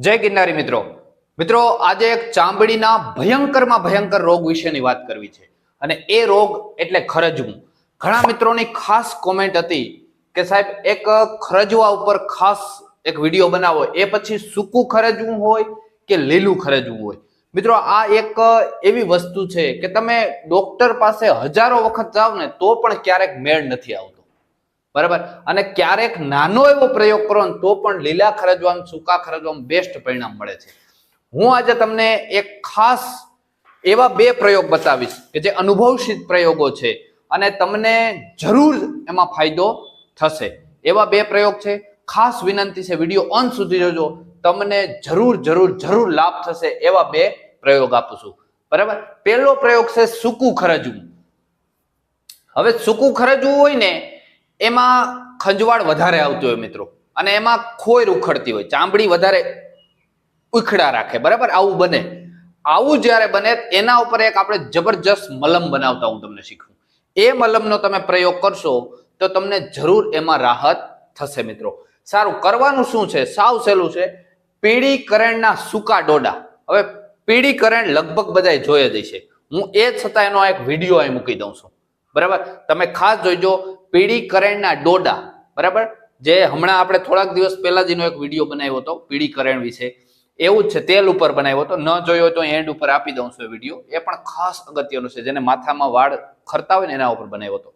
જય ગિરનારી મિત્રો. મિત્રો, આજે એક ચામડીના ભયંકરમાં ભયંકર રોગ વિશેની વાત કરવી છે. અને એ રોગ એટલે ખરજવું. ઘણા મિત્રોની ખાસ કોમેન્ટ હતી કે સાહેબ, એક ખરજવા ઉપર ખાસ એક વીડિયો બનાવો. એ પછી સૂકું ખરજવું હોય કે લીલું ખરજવું હોય? મિત્રો, આ એક એવી વસ્તુ છે કે તમે ડોક્ટર પાસે હજારો વખત જાઓ ને તો પણ ક્યારેક મેળ નથી આવતો. બરાબર? અને ક્યારેક નાનો એવો પ્રયોગ કરો ને તો પણ લીલા ખરજવામાં સૂકા ખરજવામાં બેસ્ટ પરિણામ મળે છે. હું આજે તમને એક ખાસ એવા બે પ્રયોગ બતાવીશ કે જે અનુભવસિદ્ધ પ્રયોગો છે અને તમને જરૂર એમાં ફાયદો થશે. એવા બે પ્રયોગ છે. ખાસ વિનંતી છે, વીડિયો અંત સુધી જોજો. તમને જરૂર જરૂર જરૂર લાભ થશે એવા બે પ્રયોગ આપું છું. બરાબર? પહેલો પ્રયોગ છે સૂકું ખરજવું. હવે સૂકું ખરજવું હોય ને એમાં ખંજવાળ વધારે આવતું હોય મિત્રો. અને એમાં ખોયર ઉખડતી હોય. ચામડી વધારે ઉખડા રાખે. બરાબર? આવું બને. આવું જ્યારે બને, એના ઉપર એક આપણે જબરજસ્ત મલમ બનાવતા હું તમને શીખવું. એ મલમનો તમે પ્રયોગ કરશો, તો તમને જરૂર એમાં રાહત થશે મિત્રો. સારું, કરવાનું શું છે? સાવ સહેલું છે. પીળી કરણના સૂકા ડોડા. હવે પીળી કરેણ લગભગ બધા જોઈ જ છે હું એ છતાં એનો એક વીડિયો અહીં મૂકી દઉં છું. બરાબર? તમે ખાસ જોઈજો. પીળી કરેણના ડોડા, બરાબર? જે હમણાં આપણે થોડાક દિવસ પહેલા જ એનો એક વીડિયો બનાવ્યો હતો, પીળી કરેણ વિશે. એવું જ છે, તેલ ઉપર બનાવ્યો હતો. ન જોયો તો એન્ડ ઉપર આપી દઉં છું એ વીડિયો. એ પણ ખાસ અગત્યનું છે, જેને માથામાં વાળ ખરતા હોય ને એના ઉપર બનાવ્યો હતો.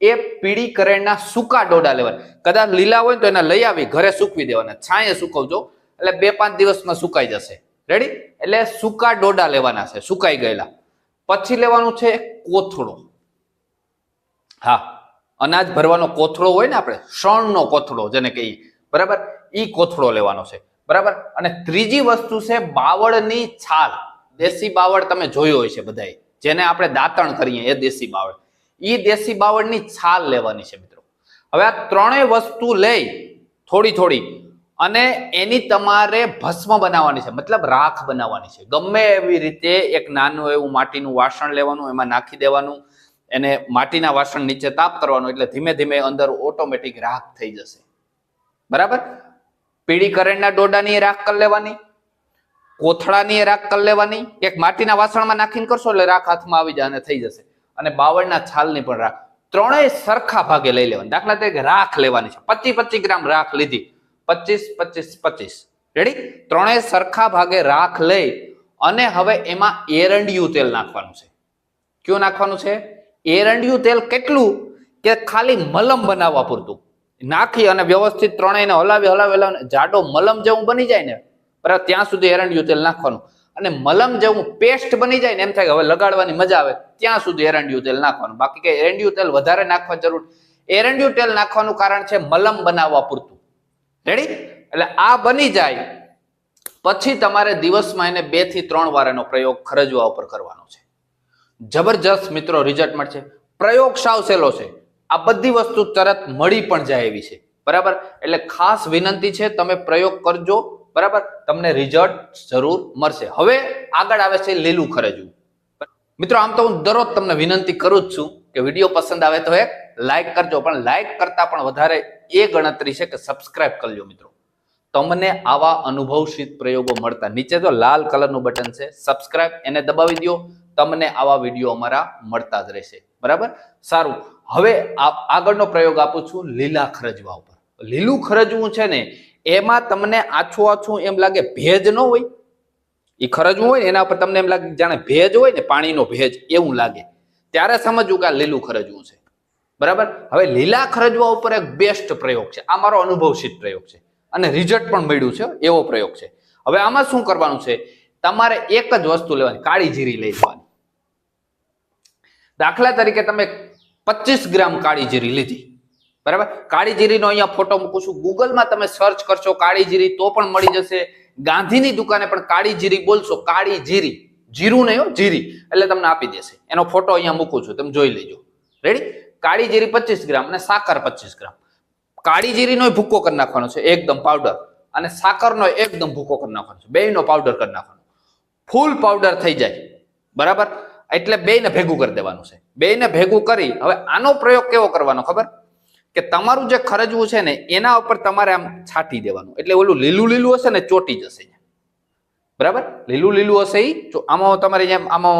એ પીળી કરેણના સૂકા ડોડા લેવાના. કદાચ લીલા હોય તો એના લઈ આવી, ઘરે સૂકવી દેવાના. છાંયે સૂકવજો, એટલે બે પાંચ દિવસમાં સુકાઈ જશે. રેડી એટલે સૂકા ડોડા લેવાના છે, સુકાઈ ગયેલા. પછી લેવાનું છે કોથળો. હા. અનાજ ભરવાનો કોથળો હોય ને આપણે શણનો કોથળો જેને કહીએ. બરાબર? ઈ કોથળો લેવાનો છે. બરાબર? અને ત્રીજી વસ્તુ છે બાવળની છાલ. દેશી બાવળ તમે જોયો હોય છે બધાએ. જેને આપણે દાંતણ કરીએ, એ દેશી બાવળ. ઈ દેશી બાવળની છાલ લેવાની છે મિત્રો. હવે આ ત્રણેય વસ્તુ લઈ, થોડી થોડી, અને એની તમારે ભસ્મ બનાવવાની છે. મતલબ રાખ બનાવવાની છે. ગમે એવી રીતે એક નાનું એવું માટીનું વાસણ લેવાનું, એમાં નાખી દેવાનું એને માટીના વાસણ નીચે તાપ કરવાનો એટલે ધીમે ધીમે અંદર ઓટોમેટિક રાખ થઈ જશે. બરાબર? પીળી કરેણના ડોડાની રાખ કરી લેવાની. કોથળાની રાખ કરી લેવાની. એક માટીના વાસણમાં નાખીને કરશો એટલે રાખ હાથમાં આવી જાય અને થઈ જશે. અને બાવળના છાલની પણ રાખ. ત્રણેય સરખા ભાગે લઈ લેવાની. દાખલા તરીકે રાખ લેવાની છે. પચીસ પચીસ ગ્રામ રાખ લીધી. પચીસ પચીસ પચીસ. રેડી ત્રણેય સરખા ભાગે રાખ લઈ અને હવે એમાં એરંડિયું તેલ નાખવાનું છે. કયું નાખવાનું છે? એરંડિયું તેલ કેટલું? કે ખાલી મલમ બનાવવા પૂરતું. નાખી અને વ્યવસ્થિત ત્રણેયને હલાવી હલાવી હલાવી જાડો મલમ જેવું બની જાય ને, બરાબર, ત્યાં સુધી એરંડિયું તેલ નાખવાનું. અને મલમ જેવું પેસ્ટ બની જાય ને, એમ થાય કે હવે લગાડવાની મજા આવે, ત્યાં સુધી એરંડિયું તેલ નાખવાનું. બાકી કે એરંડિયું તેલ વધારે નાખવા જરૂર. એરંડિયું તેલ નાખવાનું કારણ છે મલમ બનાવવા પૂરતું. રેડી એટલે આ બની જાય. પછી તમારે દિવસમાં એને બેથી ત્રણ વાર એનો પ્રયોગ ખરજવા ઉપર કરવાનો છે. જબરજસ્ત મિત્રો રિઝલ્ટ મળશે. પ્રયોગ સાવ સહેલો છે. આ બધી વસ્તુ તરત મળી પણ જાય એવી છે. બરાબર? એટલે ખાસ વિનંતી છે, તમે પ્રયોગ કરજો. બરાબર? તમને રિઝલ્ટ જરૂર મળશે. હવે આગળ આવે છે લીલું ખરજવું મિત્રો, આમ તો હું દરરોજ તમને વિનંતી કરું જ છું કે વીડિયો પસંદ આવે તો એક લાઈક કરજો, પણ લાઈક કરતા પણ વધારે એ ગણતરી છે કે સબસ્ક્રાઇબ કરજો મિત્રો. તમને આવા અનુભવશીત પ્રયોગો મળતા. નીચે તો લાલ કલરનું બટન છે. સબસ્ક્રાઇબ એને દબાવી દો તમને આવા વીડિયો અમારા મળતા જ રહેશે. બરાબર? સારું. હવે આગળનો પ્રયોગ આપું છું લીલા ખરજવા ઉપર. લીલું ખરજવું છે ને, એમાં તમને આછું આછું એમ લાગે ભેજ ન હોય. એ ખરજવું હોય ને, એના પર તમને એમ લાગે જાણે ભેજ હોય ને, પાણીનો ભેજ, એવું લાગે. ત્યારે સમજવું કે આ લીલું ખરજવું છે. બરાબર? હવે લીલા ખરજવા ઉપર એક બેસ્ટ પ્રયોગ છે. આ મારો અનુભવસિદ્ધ પ્રયોગ છે. અને રિઝલ્ટ પણ મળ્યું છે, એવો પ્રયોગ છે. હવે આમાં શું કરવાનું છે? તમારે એક જ વસ્તુ લેવાની, કાળી જીરી લઈ લેવાની. દાખલા તરીકે તમે પચીસ ગ્રામ કાળી જીરી લીધી. બરાબર? કાળી જીરીનો અહીંયા ફોટો મૂકું છું. ગૂગલમાં તમે સર્ચ કરશો કાળી જીરી તો પણ મળી જશે. ગાંધીની દુકાને પણ કાળી જીરી બોલશો. કાળી જીરી જીરું નહીં જીરી. એટલે તમને આપી દેશે. એનો ફોટો અહીંયા મૂકું છું. તમે જોઈ લેજો. રેડી કાળી જીરી પચીસ ગ્રામ અને સાકર પચીસ ગ્રામ. કાળી જીરીનો ભૂકો કરી નાખવાનો છે. એકદમ પાવડર અને સાકરનો એકદમ ભૂકો કરી નાખવાનો છે. બેયનો પાવડર કરી નાખવાનો. ફૂલ પાવડર થઈ જાય. બરાબર? એટલે બેને ભેગું કરી દેવાનું છે. બેયને ભેગું કરી, હવે આનો પ્રયોગ કેવો કરવાનો ખબર? કે તમારું જે ખરજવું છે ને, એના ઉપર તમારે આમ છાંટી દેવાનું. એટલે ઓલું લીલું લીલું હશે ને, ચોટી જશે બરાબર? લીલું લીલું હશે એ આમાં તમારે જેમ, આમાં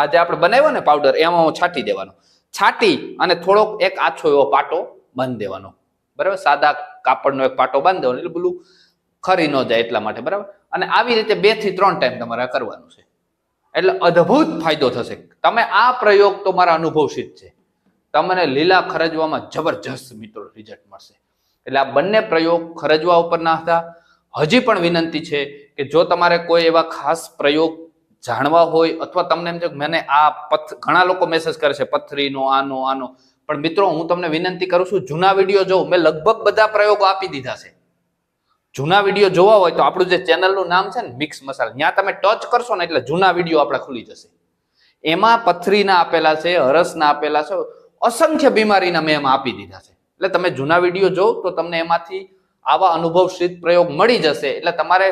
આજે આપણે બનાવ્યો ને પાવડર એમાં છાંટી દેવાનો. છાંટી અને થોડોક એક આછો એવો પાટો બાંધી દેવાનો. બરાબર? સાદા કાપડનો એક પાટો બાંધી દેવાનો, એટલે પેલું ખરી ન જાય એટલા માટે. બરાબર? અને આવી રીતે બેથી ત્રણ ટાઈમ તમારે કરવાનું છે. એટલે અદ્ભુત ફાયદો થશે. તમે આ પ્રયોગ તો મારા અનુભવસિદ્ધ છે. તમને લીલા ખરજવામાં જબરજસ્ત મિત્રો રિઝલ્ટ મળશે. એટલે આ બંને પ્રયોગ ખરજવા ઉપરના હતા હજી પણ વિનંતી છે કે જો તમારે કોઈ એવા ખાસ પ્રયોગ જાણવા હોય અથવા તમને એમ છે મને આ પથ, ઘણા લોકો મેસેજ કરે છે, પથરીનો, આનો આનો. પણ મિત્રો, હું તમને વિનંતી કરું છું, જૂના વીડિયો જોઉં મેં લગભગ બધા પ્રયોગો આપી દીધા છે. જૂના વીડિયો જોવા હોય તો આપણું જે ચેનલનું નામ છે ને મિક્સ મસાલા, ત્યાં તમે ટચ કરશો ને એટલે જૂના વીડિયો આપણા ખુલી જશે. એમાં પથરીના આપેલા છે હરસના આપેલા છે, અસંખ્ય બીમારીના મેં એમાં આપી દીધા છે. એટલે તમે જૂના વીડિયો જો તો તમને એમાંથી આવા અનુભવ પ્રયોગ મળી જશે. એટલે તમારે